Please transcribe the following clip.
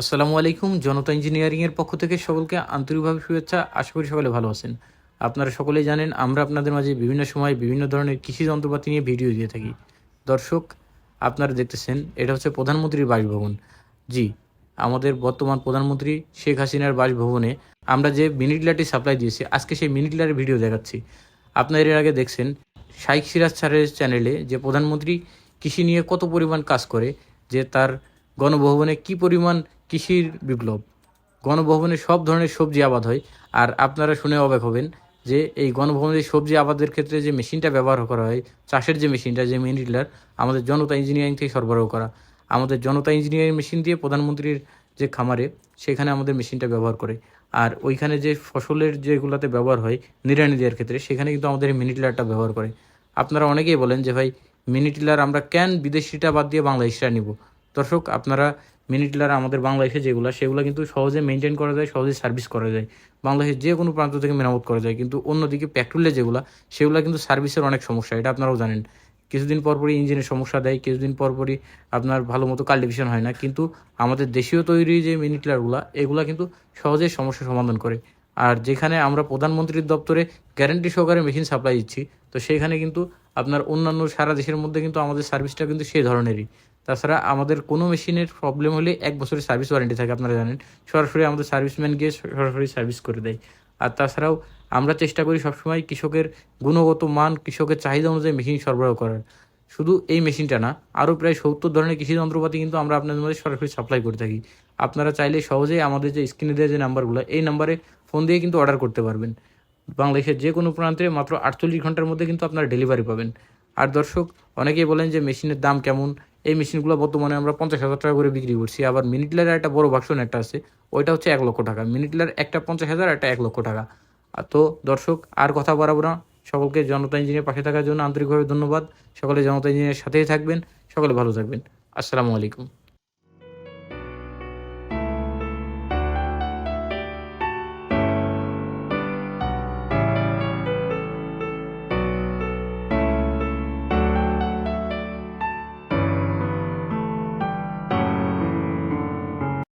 আসসালামু আলাইকুম, জনতা ইঞ্জিনিয়ারিংয়ের পক্ষ থেকে সকলকে আন্তরিকভাবে শুভেচ্ছা। আশা করি সকলে ভালো আছেন। আপনারা সকলেই জানেন, আমরা আপনাদের মাঝে বিভিন্ন সময় বিভিন্ন ধরনের কৃষি যন্ত্রপাতি নিয়ে ভিডিও দিয়ে থাকি। দর্শক, আপনারা দেখতেছেন, এটা হচ্ছে প্রধানমন্ত্রীর বাসভবন। জি, আমাদের বর্তমান প্রধানমন্ত্রী শেখ হাসিনার বাসভবনে আমরা যে মিনিট লাইটটি সাপ্লাই দিয়েছি, আজকে সেই মিনিট ভিডিও দেখাচ্ছি। আপনারা এর আগে দেখছেন শাইক সিরাজ স্যারের চ্যানেলে যে প্রধানমন্ত্রী কৃষি নিয়ে কত পরিমাণ কাজ করে, যে তার গণভবনে কি পরিমাণ কৃষির বিপ্লব? গণভবনে সব ধরনের সবজি আবাদ হয়। আর আপনারা শুনে অবাক হবেন যে এই গণভবনে সবজি আবাদের ক্ষেত্রে যে মেশিনটা ব্যবহার করা হয়, চাষের যে মেশিনটা, যে মিনি টিলার আমাদের জনতা ইঞ্জিনিয়ারিং থেকে সরবরাহ করা। আমাদের জনতা ইঞ্জিনিয়ারিং মেশিন দিয়ে প্রধানমন্ত্রীর যে খামারে, সেখানে আমাদের মেশিনটা ব্যবহার করে। আর ওইখানে যে ফসলের যেগুলোতে ব্যবহার হয়, নিড়ানি দেওয়ার ক্ষেত্রে, সেখানে কিন্তু আমাদের মিনি টিলারটা ব্যবহার করে। আপনারা অনেকেই বলেন যে, ভাই মিনি টিলার আমরা কেন বিদেশিটা বাদ দিয়ে বাংলাদেশটা নিব? দর্শক, আপনারা মিনি টিলার আমাদের বাংলাদেশে যেগুলো, সেগুলো কিন্তু সহজে মেনটেন করা যায়, সহজে সার্ভিস করা যায়। বাংলাদেশের যে কোনো প্রান্ত থেকে মেরামত করা যায়। কিন্তু অন্যদিকে পেট্রোলে যেগুলো, সেগুলো কিন্তু সার্ভিসের অনেক সমস্যা, এটা আপনারাও জানেন। কিছুদিন পর পরই ইঞ্জিনের সমস্যা দেয়, কিছুদিন পর পরই আপনার ভালো মতো কাল্টিভেশন হয় না। কিন্তু আমাদের দেশীয় তৈরি যে মিনি টিলারগুলো, এগুলো কিন্তু সহজেই সমস্যা সমাধান করে। আর যেখানে আমরা প্রধানমন্ত্রীর দপ্তরে গ্যারান্টি সহকারে মেশিন সাপ্লাই দিচ্ছি, তো সেখানে কিন্তু আপনার অন্যান্য সারা দেশের মধ্যে কিন্তু আমাদের সার্ভিসটা কিন্তু সেই ধরনেরই। তাছাড়া আমাদের কোনো মেশিনের প্রবলেম হলে এক বছরের সার্ভিস ওয়ারেন্টি থাকে, আপনারা জানেন। সরাসরি আমাদের সার্ভিসম্যান গিয়ে সরাসরি সার্ভিস করে দেয়। আর তাছাড়াও আমরা চেষ্টা করি সবসময় কৃষকের গুণগত মান, কৃষকের চাহিদা অনুযায়ী মেশিন সরবরাহ করার। শুধু এই মেশিনটা না, আরও প্রায় সত্তর ধরনের কৃষি যন্ত্রপাতি কিন্তু আমরা আপনাদের মধ্যে সরাসরি সাপ্লাই করে থাকি। আপনারা চাইলে সহজেই আমাদের যে স্ক্রিনে দেওয়া যে নাম্বারগুলো এই নাম্বারে ফোন দিয়ে কিন্তু অর্ডার করতে পারবেন। বাংলাদেশের যে কোনো প্রান্তে মাত্র আটচল্লিশ ঘণ্টার মধ্যে কিন্তু আপনারা ডেলিভারি পাবেন। আর দর্শক, অনেকেই বলেন যে মেশিনের দাম কেমন? এই মেশিনগুলো বর্তমানে আমরা পঞ্চাশ হাজার টাকা করে বিক্রি করছি। আবার মিনিটলারের একটা বড় ভার্সন একটা আছে, ওইটা হচ্ছে এক লক্ষ টাকা। মিনিটলার একটা পঞ্চাশ হাজার, একটা এক লক্ষ টাকা। তো দর্শক, আর কথা বাড়াবো না। সকলকে জনতা ইঞ্জিনিয়ার পাশে থাকার জন্য আন্তরিকভাবে ধন্যবাদ। সকলে জনতা ইঞ্জিনিয়ারের সাথেই থাকবেন। সকলে ভালো থাকবেন। আসসালামু আলাইকুম।